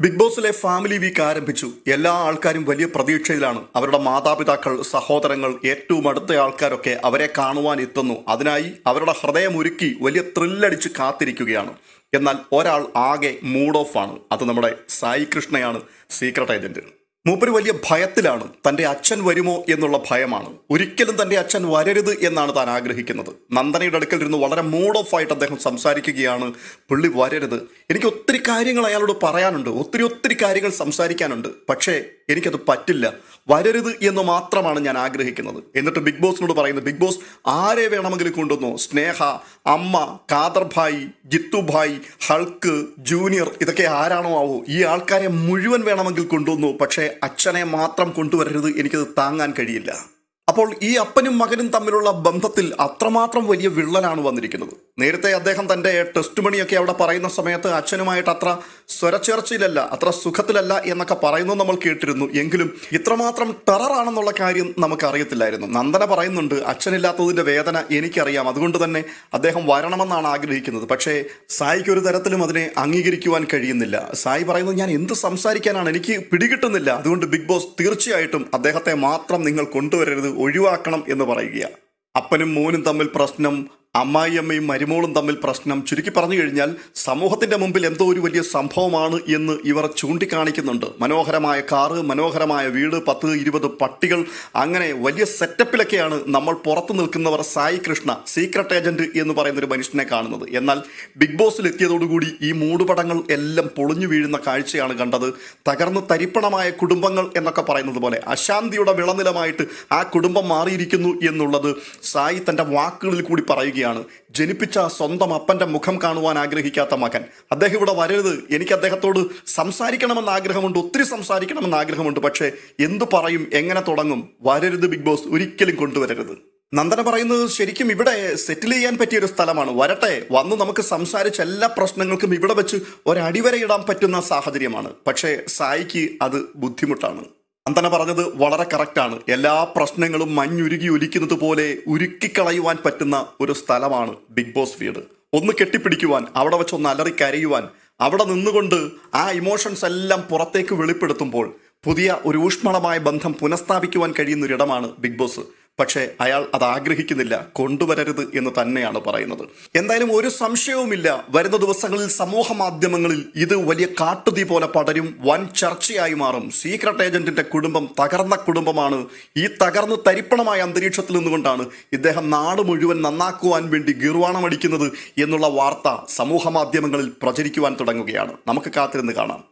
Big ബോസിലെ family week ആരംഭിച്ചു. എല്ലാ ആൾക്കാരും വലിയ പ്രതീക്ഷയിലാണ്. അവരുടെ മാതാപിതാക്കൾ സഹോദരങ്ങൾ ഏറ്റവും അടുത്ത ആൾക്കാരൊക്കെ അവരെ കാണുവാൻ എത്തുന്നു. അതിനായി അവരുടെ ഹൃദയം ഒരുക്കി വലിയ ത്രില്ലടിച്ച് കാത്തിരിക്കുകയാണ്. എന്നാൽ ഒരാൾ ആകെ മൂഡ് ഓഫ് ആണ്. അത് നമ്മുടെ സായി കൃഷ്ണയാണ്. സീക്രട്ട് ഏജന്റ് മൂപ്പര് വലിയ ഭയത്തിലാണ്. തന്റെ അച്ഛൻ വരുമോ എന്നുള്ള ഭയമാണ്. ഒരിക്കലും തന്റെ അച്ഛൻ വരരുത് എന്നാണ് താൻ ആഗ്രഹിക്കുന്നത്. നന്ദനയുടെ അടുക്കൽ ഇരുന്ന് വളരെ മൂഡ് ഓഫ് ആയിട്ട് അദ്ദേഹം സംസാരിക്കുകയാണ്. പുള്ളി വരരുത്. എനിക്ക് ഒത്തിരി കാര്യങ്ങൾ അയാളോട് പറയാനുണ്ട്. ഒത്തിരി ഒത്തിരി കാര്യങ്ങൾ സംസാരിക്കാനുണ്ട്. പക്ഷേ എനിക്കത് പറ്റില്ല. വരരുത് എന്ന് മാത്രമാണ് ഞാൻ ആഗ്രഹിക്കുന്നത്. എന്നിട്ട് ബിഗ് ബോസിനോട് പറയുന്നത് ബിഗ് ബോസ് ആരെ വേണമെങ്കിലും കൊണ്ടുവന്നോ? സ്നേഹ അമ്മ കാദർ ഭായ് ഹൾക്ക് ജൂനിയർ ഇതൊക്കെ ആരാണോ ആവോ? ഈ ആൾക്കാരെ മുഴുവൻ വേണമെങ്കിൽ കൊണ്ടുവന്നു പക്ഷേ അച്ഛനെ മാത്രം കൊണ്ടുവരരുത് എനിക്കത് താങ്ങാൻ കഴിയില്ല. അപ്പോൾ ഈ അപ്പനും മകനും തമ്മിലുള്ള ബന്ധത്തിൽ അത്രമാത്രം വലിയ വിള്ളലാണ് വന്നിരിക്കുന്നത്. നേരത്തെ അദ്ദേഹം തന്റെ ടെസ്റ്റ് മണിയൊക്കെ അവിടെ പറയുന്ന സമയത്ത് അച്ഛനുമായിട്ട് അത്ര സ്വരച്ചേർച്ചയിലല്ല അത്ര സുഖത്തിലല്ല എന്നൊക്കെ പറയുന്നു നമ്മൾ കേട്ടിരുന്നു. എങ്കിലും ഇത്രമാത്രം ടെററാണെന്നുള്ള കാര്യം നമുക്കറിയത്തില്ലായിരുന്നു നന്ദന പറയുന്നുണ്ട് അച്ഛനില്ലാത്തതിന്റെ വേദന എനിക്കറിയാം. അതുകൊണ്ട് തന്നെ അദ്ദേഹം വരണമെന്നാണ് ആഗ്രഹിക്കുന്നത്. പക്ഷേ സായിക്ക് ഒരു തരത്തിലും അതിനെ അംഗീകരിക്കുവാൻ കഴിയുന്നില്ല. സായി പറയുന്നത് ഞാൻ എന്ത് സംസാരിക്കാനാണ്? എനിക്ക് പിടികിട്ടുന്നില്ല. അതുകൊണ്ട് ബിഗ് ബോസ് തീർച്ചയായിട്ടും അദ്ദേഹത്തെ മാത്രം നിങ്ങൾ കൊണ്ടുവരരുത് ഒഴിവാക്കണം എന്ന് പറയുകയാണ്. അപ്പനും മോനും തമ്മിൽ പ്രശ്നം അമ്മായിയമ്മയും മരുമോളും തമ്മിൽ പ്രശ്നം ചുരുക്കി പറഞ്ഞു കഴിഞ്ഞാൽ സമൂഹത്തിന്റെ മുമ്പിൽ എന്തോ ഒരു വലിയ സംഭവമാണ് എന്ന് ഇവർ ചൂണ്ടിക്കാണിക്കുന്നുണ്ട്. മനോഹരമായ കാറ് മനോഹരമായ വീട് പത്ത് ഇരുപത് പട്ടികൾ അങ്ങനെ വലിയ സെറ്റപ്പിലൊക്കെയാണ് നമ്മൾ പുറത്തു നിൽക്കുന്നവർ സായി കൃഷ്ണ സീക്രട്ട് ഏജന്റ് എന്ന് പറയുന്ന ഒരു മനുഷ്യനെ കാണുന്നത്. എന്നാൽ ബിഗ് ബോസിൽ എത്തിയതോടുകൂടി ഈ മൂടുപടങ്ങൾ എല്ലാം പൊളിഞ്ഞു വീഴുന്ന കാഴ്ചയാണ് കണ്ടത്. തകർന്ന് തരിപ്പണമായ കുടുംബങ്ങൾ എന്നൊക്കെ പറയുന്നത് പോലെ അശാന്തിയുടെ വിളനിലമായിട്ട് ആ കുടുംബം മാറിയിരിക്കുന്നു എന്നുള്ളത് സായി തന്റെ വാക്കുകളിൽ കൂടി പറയുകയാണ്. ജനിപ്പിച്ച സ്വന്തം അപ്പന്റെ മുഖം കാണുവാൻ ആഗ്രഹിക്കാത്ത മകൻ. അദ്ദേഹം ഇവിടെ വരരുത്. എനിക്ക് അദ്ദേഹത്തോട് സംസാരിക്കണമെന്ന് ആഗ്രഹമുണ്ട്. ഒത്തിരി സംസാരിക്കണമെന്ന് ആഗ്രഹമുണ്ട്. പക്ഷേ എന്തു പറയും എങ്ങനെ തുടങ്ങും വരരുത് ബിഗ് ബോസ്. ഒരിക്കലും കൊണ്ടുവരരുത്. നന്ദന പറയുന്നത് ശരിക്കും ഇവിടെ സെറ്റിൽ ചെയ്യാൻ പറ്റിയ ഒരു സ്ഥലമാണ്. വരട്ടെ. വന്ന് നമുക്ക് സംസാരിച്ച എല്ലാ പ്രശ്നങ്ങൾക്കും ഇവിടെ വെച്ച് ഒരടിവരയിടാൻ പറ്റുന്ന സാഹചര്യമാണ്. പക്ഷേ സായിക്ക് അത് ബുദ്ധിമുട്ടാണ്. നന്ദന പറഞ്ഞത് വളരെ കറക്റ്റാണ് എല്ലാ പ്രശ്നങ്ങളും മഞ്ഞുരുകി ഒലിക്കുന്നത് പോലെ ഉരുക്കിക്കളയുവാൻ പറ്റുന്ന ഒരു സ്ഥലമാണ് ബിഗ് ബോസ് വീട് ഒന്ന് കെട്ടിപ്പിടിക്കുവാൻ അവിടെ വെച്ച് ഒന്ന് അലറി കരയുവാൻ അവിടെ നിന്നുകൊണ്ട് ആ ഇമോഷൻസ് എല്ലാം പുറത്തേക്ക് വെളിപ്പെടുത്തുമ്പോൾ പുതിയ ഒരു ഊഷ്മളമായ ബന്ധം പുനഃസ്ഥാപിക്കുവാൻ കഴിയുന്ന ഒരിടമാണ് ബിഗ് ബോസ് പക്ഷേ അയാൾ അത് ആഗ്രഹിക്കുന്നില്ല കൊണ്ടുവരരുത് എന്ന് തന്നെയാണ് പറയുന്നത്. എന്തായാലും ഒരു സംശയവുമില്ല. വരുന്ന ദിവസങ്ങളിൽ സമൂഹ മാധ്യമങ്ങളിൽ ഇത് വലിയ കാട്ടുതീ പോലെ പടരും വൻ ചർച്ചയായി മാറും. സീക്രട്ട് ഏജന്റിന്റെ കുടുംബം തകർന്ന കുടുംബമാണ്. ഈ തകർന്ന് തരിപ്പണമായ അന്തരീക്ഷത്തിൽ നിന്നുകൊണ്ടാണ് ഇദ്ദേഹം നാട് മുഴുവൻ നന്നാക്കുവാൻ വേണ്ടി ഗിർവാണമടിക്കുന്നത് എന്നുള്ള വാർത്ത സമൂഹ മാധ്യമങ്ങളിൽ പ്രചരിക്കുവാൻ തുടങ്ങുകയാണ്. നമുക്ക് കാത്തിരുന്ന് കാണാം.